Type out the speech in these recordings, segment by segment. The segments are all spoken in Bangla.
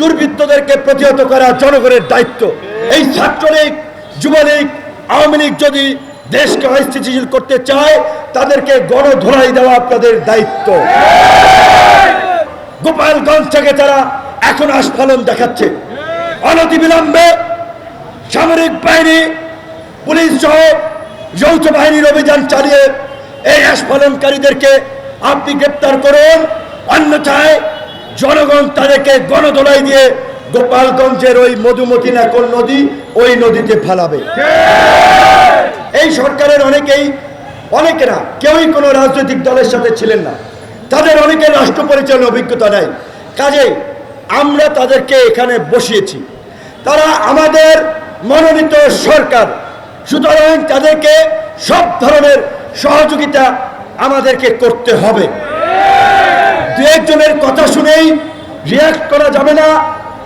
দুর্বৃত্তদেরকে প্রতিহত করা জনগণের দায়িত্ব। এই ছাত্রলীগ, যুবলীগ, আওয়ামী লীগ যদি দেশকে অস্থিতিশীল করতে চায়, তাদেরকে গণধোলাই দেওয়া আপনাদের দায়িত্ব। গোপালগঞ্জ থেকে তারা এখন আস্ফালন দেখাচ্ছে। অনতিবিলম্বে সামরিক বাহিনী, পুলিশ সহ যৌথ বাহিনীর অভিযান চালিয়ে এই আস্ফালনকারীদেরকে আপনি গ্রেপ্তার করুন। অন্যথায় জনগণ তাদেরকে গণদোলাই দিয়ে গোপালগঞ্জের ওই মধুমতি নাকল নদী, ওই নদীতে ফেলাবে। এই সরকারের অনেকেই, অনেকেরা, কেউই কোনো রাজনৈতিক দলের সাথে ছিলেন না। তাদের অনেকের রাষ্ট্র পরিচালনার অভিজ্ঞতা নেই। কাজেই আমরা তাদেরকে এখানে বসিয়েছি। তারা আমাদের মনোনীত সরকার। সুতরাং তাদেরকে সব ধরনের সহযোগিতা আমাদেরকে করতে হবে। একজনের কথা শুনেই রিয়াক্ট করা যাবে না,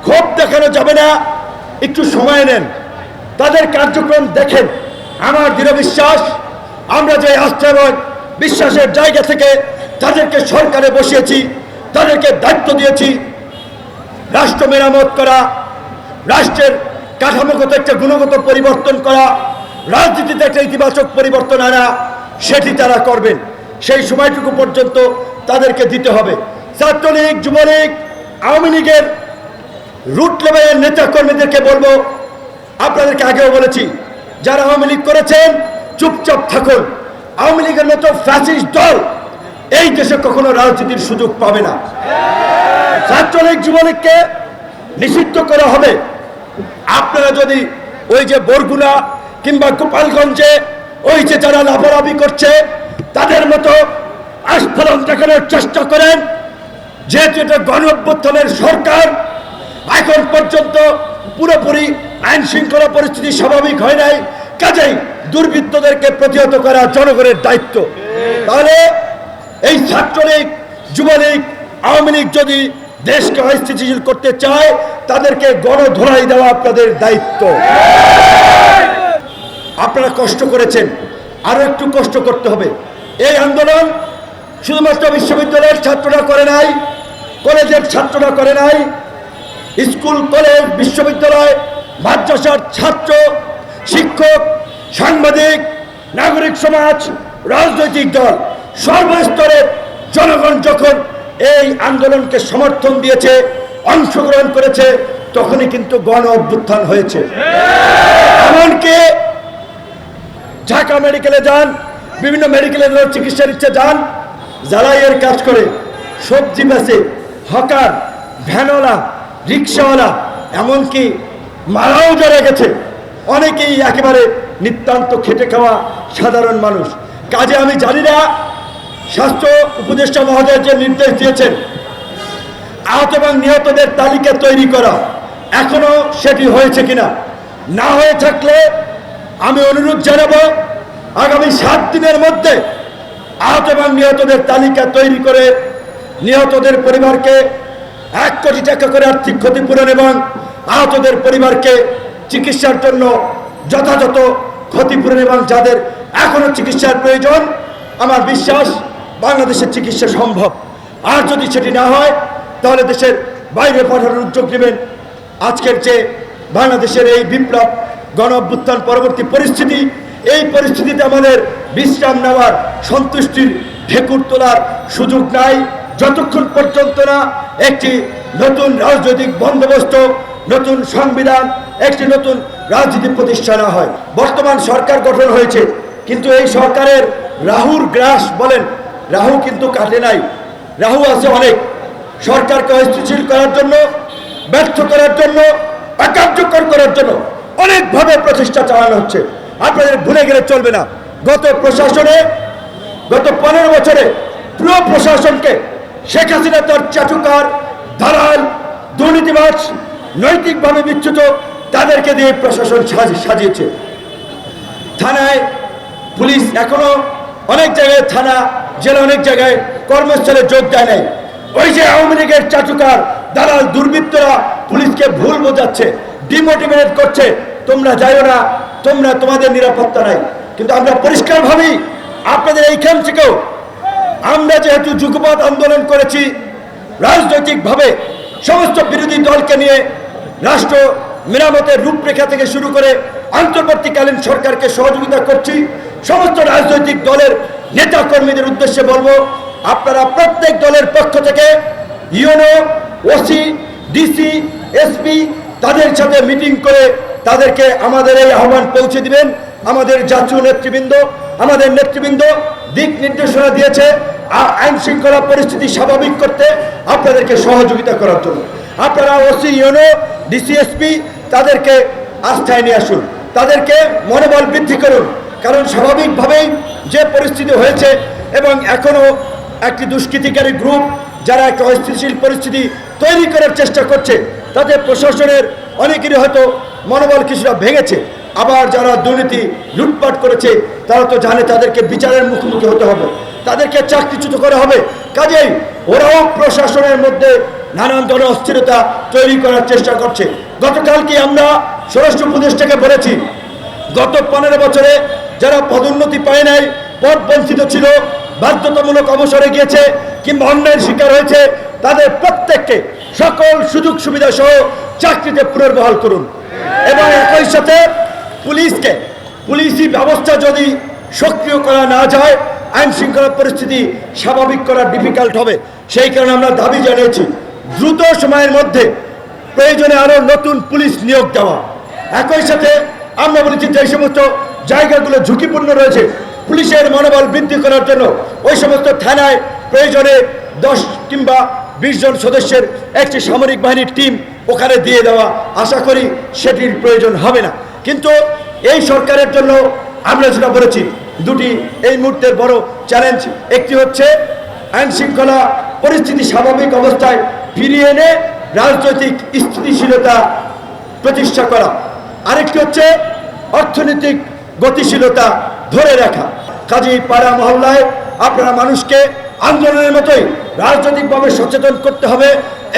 ক্ষোভ দেখানো যাবে না। একটু সময় নেন। তাদের কার্যক্রম দেখেন। আমার দৃঢ় বিশ্বাস, আমরা যে আস্থা বিশ্বাসের জায়গা থেকে তাদেরকে সরকারে বসিয়েছি, তাদেরকে দায়িত্ব দিয়েছি, রাষ্ট্র মেরামত করা, রাষ্ট্রের কাঠামোগত একটা গুণগত পরিবর্তন করা, রাজনীতিতে একটা ইতিবাচক পরিবর্তন আনা, সেটি তারা করবেন। সেই সময়টুকু পর্যন্ত তাদেরকে দিতে হবে। ছাত্রলীগ, যুবলীগ, আওয়ামী লীগের রুট লেভেলের নেতা কর্মীদেরকে বলব, আপনাদেরকে আগেও বলেছি, যারা আওয়ামী লীগ করেছেন, চুপচাপ থাকুন। আওয়ামী লীগের মতো ফ্যাসিস্ট দল এই দেশে কখনো রাজনীতির সুযোগ পাবে না। ছাত্রলীগ, যুবলীগকে নিষিদ্ধ করা হবে। আপনারা যদি ওই যে বরগুনা কিংবা গোপালগঞ্জে ওই যে যারা লাফালাফি করছে, তাদের মতো আস্ফলন দেখানোর চেষ্টা করেন। যেহেতু এটা গণঅভ্যুত্থানের সরকার, এখন পর্যন্ত পুরোপুরি আইন শৃঙ্খলা পরিস্থিতি স্বাভাবিক হয় নাই। কাজেই দুর্বৃত্তদেরকে প্রতিহত করা জনগণের দায়িত্ব। তাহলে এই ছাত্রলীগ, যুবলীগ, আওয়ামী লীগ যদি দেশকে অস্থিতিশীল করতে চায়, তাদেরকে গণধোলাই দেওয়া আপনাদের দায়িত্ব। আপনারা কষ্ট করেছেন। আরও একটু কষ্ট করতে হবে। এই আন্দোলন শুধুমাত্র বিশ্ববিদ্যালয়ের ছাত্ররা করে নাই, কলেজের ছাত্ররা করে নাই, স্কুল, কলেজ, বিশ্ববিদ্যালয়, মাদ্রাসার ছাত্র, শিক্ষক, সাংবাদিক, নাগরিক সমাজ, রাজনৈতিক দল, সর্বস্তরের জনগণ যখন এই আন্দোলনকে সমর্থন দিয়েছে, অংশগ্রহণ করেছে, তখনই কিন্তু গণ অভ্যুত্থান হয়েছে। এমনকি ঢাকা মেডিকেলে যান, বিভিন্ন মেডিকেলে চিকিৎসার ইচ্ছে যান যারাই এর কাজ করে, সবজি বেচে, হকার, ভ্যানওয়ালা, রিক্সাওয়ালা, এমনকি মারাও যারা গেছে। অনেকেই একেবারে নিতান্ত খেটে খাওয়া সাধারণ মানুষ। কাজে আমি জানি না, স্বাস্থ্য উপদেষ্টা মহোদয় যে নির্দেশ দিয়েছেন, আহত এবং নিহতদের তালিকা তৈরি করা। এখনও সেটি হয়েছে কিনা? না হয়ে থাকলে আমি অনুরোধ জানাব, আগামী সাত দিনের মধ্যে আহত এবং নিহতদের তালিকা তৈরি করে নিহতদের পরিবারকে এক কোটি টাকা করে আর্থিক ক্ষতিপূরণ এবং আহতদের পরিবারকে চিকিৎসার জন্য যথাযথ ক্ষতিপূরণ এবং যাদের এখনও চিকিৎসার প্রয়োজন, আমার বিশ্বাস বাংলাদেশের চিকিৎসা সম্ভব। আর যদি সেটি না হয়, তাহলে দেশের বাইরে পাঠানোর উদ্যোগ নেবেন। আজকের যে বাংলাদেশের এই বিপ্লব গণ পরবর্তী পরিস্থিতি, এই পরিস্থিতিতে আমাদের বিশ্রাম নেওয়ার সন্তুষ্টির ঢেকুর তোলার সুযোগ নাই। যতক্ষণ পর্যন্ত না একটি নতুন রাজনৈতিক বন্দোবস্ত, নতুন সংবিধান, একটি নতুন রাজনীতি প্রতিষ্ঠা না হয়। বর্তমান সরকার গঠন হয়েছে, কিন্তু এই সরকারের রাহুর গ্রাস বলেন, রাহু কিন্তু কাটে নাই। রাহু আছে অনেক। সরকারকে অস্থিতিশীল করার জন্য, ব্যর্থ করার জন্য, অকার্যকর করার জন্য অনেকভাবে প্রচেষ্টা চালানো হচ্ছে। আপনাদের ভুলে গেলে চলবে না। গত প্রশাসনে, গত পনেরো বছরে পুরো প্রশাসনকে শেখ হাসিনা তার চাটুকার, দালাল, দুর্নীতিবাজ, নৈতিকভাবে বিচ্যুত তাদেরকে দিয়ে প্রশাসন সাজি- সাজিয়েছে। থানায় পুলিশ এখনও অনেক জায়গায়, থানা, জেলা অনেক জায়গায় কর্মস্থলে যোগ দেয় নাই। ওই যে আওয়ামী লীগের চাচুকার দালাল, দুর্বৃত্তরা পুলিশকে ভুল বোঝাচ্ছে, ডিমোটিভেট করছে, তোমরা যাইও না, তোমরা তোমাদের নিরাপত্তা নাই। কিন্তু আমরা পরিষ্কার ভাবি আপনাদের এইখান থেকেও আমরা যেহেতু যুগপৎ আন্দোলন করেছি, রাজনৈতিকভাবে সমস্ত বিরোধী দলকে নিয়ে রাষ্ট্র মেরামতের রূপরেখা থেকে শুরু করে অন্তর্বর্তীকালীন সরকারকে সহযোগিতা করছি, সমস্ত রাজনৈতিক দলের নেতা কর্মীদের উদ্দেশ্যে বলব, আপনারা প্রত্যেক দলের পক্ষ থেকে ইউনো ওসি, ডিসি, এসপি, তাদের সাথে মিটিং করে তাদেরকে আমাদের এই আহ্বান পৌঁছে দিবেন। আমাদের জাতীয় নেতৃবৃন্দ, আমাদের নেতৃবৃন্দ দিক নির্দেশনা দিয়েছে আইন শৃঙ্খলা পরিস্থিতি স্বাভাবিক করতে আপনাদেরকে সহযোগিতা করার জন্য। আপনারা ওসি ইউনো ডিসিএসপি তাদেরকে আস্থায় নিয়ে আসুন। তাদেরকে মনোবল বৃদ্ধি করুন। কারণ স্বাভাবিকভাবেই যে পরিস্থিতি হয়েছে এবং এখনও একটি দুষ্কৃতিকারী গ্রুপ যারা একটা অস্থিতিশীল পরিস্থিতি তৈরি করার চেষ্টা করছে তাদের প্রশাসনের অনেকেরই হয়তো মনোবল কিছুটা ভেঙেছে। আবার যারা দুর্নীতি লুটপাট করেছে, তারা তো জানে তাদেরকে বিচারের মুখোমুখি হতে হবে। তাদেরকে চাকরিচ্যুত করা হবে। কাজেই ওরাও প্রশাসনের মধ্যে নানান ধরনের অস্থিরতা তৈরি করার চেষ্টা করছে। গতকালকে আমরা স্বরাষ্ট্র উপদেষ্টাকে বলেছি, গত পনেরো বছরে যারা পদোন্নতি পায় নাই, পদ বঞ্চিত ছিল, বাধ্যতামূলক অবসরে গিয়েছে কিংবা অন্যায়ের শিকার হয়েছে, তাদের প্রত্যেককে সকল সুযোগ সুবিধা সহ চাকরিতে পুনর্বহাল করুন। এবং একই সাথে পুলিশকে। পুলিশি ব্যবস্থা যদি সক্রিয় করা না যায় আইন শৃঙ্খলা পরিস্থিতি স্বাভাবিক করা ডিফিকাল্ট হবে। সেই কারণে আমরা দাবি জানিয়েছি, দ্রুত সময়ের মধ্যে প্রয়োজনে আরও নতুন পুলিশ নিয়োগ দেওয়া। একই সাথে আমরা বলেছি যে সমস্ত জায়গাগুলো ঝুঁকিপূর্ণ রয়েছে, পুলিশের মনোবল বৃদ্ধি করার জন্য ওই সমস্ত থানায় প্রয়োজনে দশ কিংবা বিশ জন সদস্যের একটি সামরিক বাহিনীর টিম ওখানে দিয়ে দেওয়া। আশা করি সেটির প্রয়োজন হবে না। কিন্তু এই সরকারের জন্য আমরা যেটা বলেছি, দুটি এই মুহূর্তের বড় চ্যালেঞ্জ একটি হচ্ছে আইন শৃঙ্খলা পরিস্থিতি স্বাভাবিক অবস্থায় ফিরিয়ে এনে রাজনৈতিক স্থিতিশীলতা প্রতিষ্ঠা করা। আরেকটি হচ্ছে অর্থনৈতিক গতিশীলতা ধরে রাখা। কাজেই পাড়া মহল্লায় আপনারা মানুষকে আন্দোলনের মতোই রাজনৈতিকভাবে সচেতন করতে হবে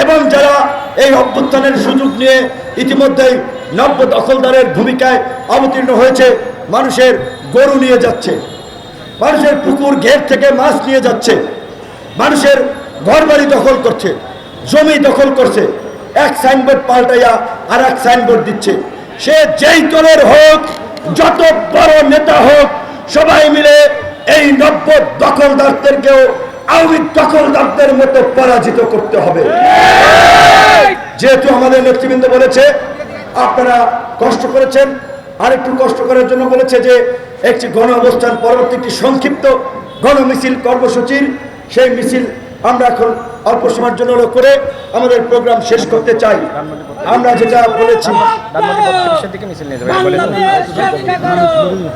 এবং যারা এই অভ্যুত্থানের সুযোগ নিয়ে ইতিমধ্যেই নব্য দখলদারের ভূমিকায় অবতীর্ণ হয়েছে মানুষের গরু নিয়ে যাচ্ছে মানুষের পুকুর ঘের থেকে মাছ নিয়ে যাচ্ছে মানুষের ঘরবাড়ি দখল করছে জমি দখল করছে এক সাইনবোর্ড পাল্টাইয়া আর এক সাইনবোর্ড দিচ্ছে। সে যেই দলের হোক যত বড় নেতা হোক সবাই মিলে এই নব্য দখলদারদেরকেও আওয়ামী দখলদারদের মতো পরাজিত করতে হবে। যেহেতু আমাদের নেতৃবৃন্দ বলেছে আপনারা কষ্ট করেছেন, আরেকটু কষ্ট করার জন্য বলেছে যে, একটি গণ অবস্থান পরবর্তী একটি সংক্ষিপ্ত গণ মিছিল কর্মসূচির, সেই মিছিল আমরা এখন অল্প সময়ের জন্য করে আমাদের প্রোগ্রাম শেষ করতে চাই। আমরা যেটা বলেছি,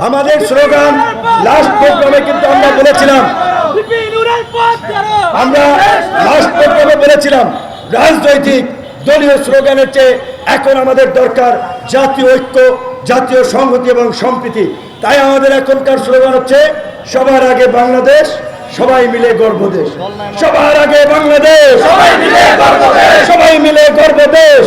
আমাদের স্লোগান লাস্ট প্রোগ্রামে কিন্তু আমরা বলেছিলাম। আমরা লাস্ট প্রোগ্রামে বলেছিলাম, রাজনৈতিক দলীয় স্লোগানের চেয়ে এখন আমাদের দরকার জাতীয় ঐক্য, জাতীয় সংহতি এবং সম্প্রীতি। তাই আমাদের এখনকার স্লোগান হচ্ছে, সবার আগে বাংলাদেশ, সবাই মিলে গর্বদেশ। সবার আগে বাংলাদেশ, সবাই মিলে গর্বদেশ। সবাই মিলে গর্বদেশ।